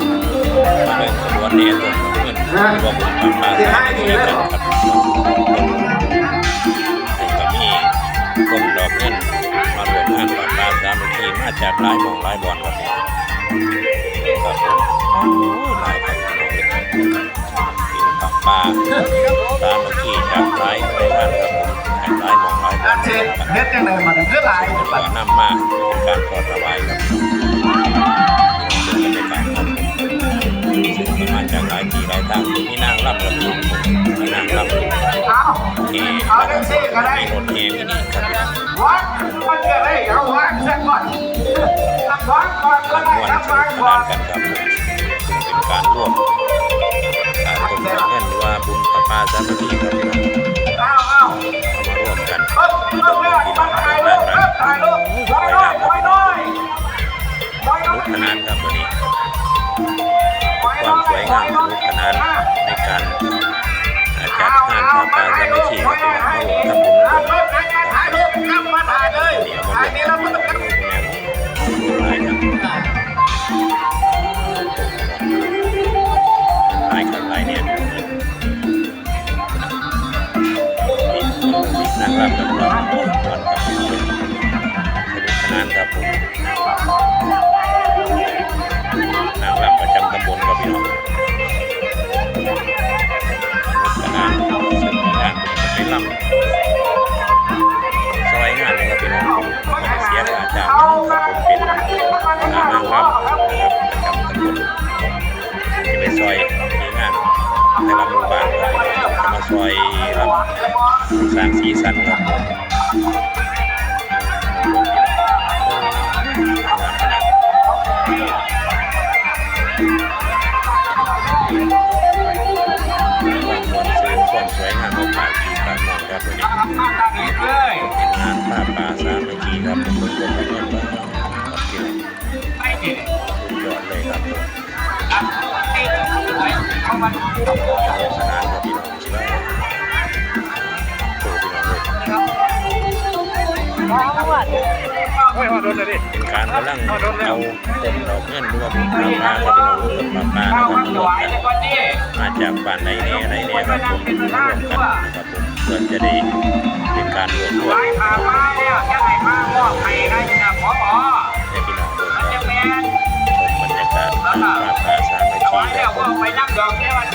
มาเบิ่งขบวนแห่ต้นเงินรวมบุญปากปลาสามัคคีกันครับซึ่ก็มีต้นดอกเงินมารวมงานปากปลาสามัคคีมาจากหลายมู่หลายบ่อนครับพี่ครับผมโอ้หลายครับพี่องเอ้ยกินปากปลาสามัคคีจากหลายหน่วยงานครับผมจากหลายมู่หลายบ่อนเช็ดเฮ็ดจังไดมันคือหลายก็นำมาเป็นการขอถวายครับ นางรำกับมีมีนางรำเอาเอาจังซี่ก็ได้มีรถเฮมินิครับวัดมันก็ได้เอาวัดซะก่อนรับวัดก่อนก็ได้รับสวันุดก่อนกันครับเป็นการร่วมการต้นเงินหรือว่าบุญประปาสามัคคีครับพี่น้องเอาเอาเอามาร่วมกันเอิ้นเอิ้นเอิ้นมันถ่ายรูปเอิ้นถ่ายรูปไว้หน่อยไว้หน่อยไว้หสน่อนุยกสนานครับวันนี้ความสวยงาม หลายครับหลายเนี่ยมีมีนางรำกับเราวันกับสนุกสนานครับผมนางรำประจำตำบลกับพี่น้องสนุกสนานซึ่งมีงานไปรำ ซอยมีงานในลำหมู่บ้านครับจะมาซอยลำสร้างสีสันครับความมวลซื่นความสวยงามของป่าปีป่ามองครับวันนี้เลยเป็นงานป่าป่าสามัคคีครับเป็นคนคนเงินบ้างครับ สนุกสนานกับพี่น้องใช่ไหมโชว์พี่น้องเลยโอ้ยโดนเลยดิเป็นการกำลังเอาต้นดอกเงินหรือว่าเป็นปลาปลาครับพี่น้องต้นปลาปลานะครับรวมกันมาจากบ้านไหนเนี่ยอะไรเนี่ยครับผมรวมกันนะครับผมเพื่อจะได้เป็นการรวมรวม Campo,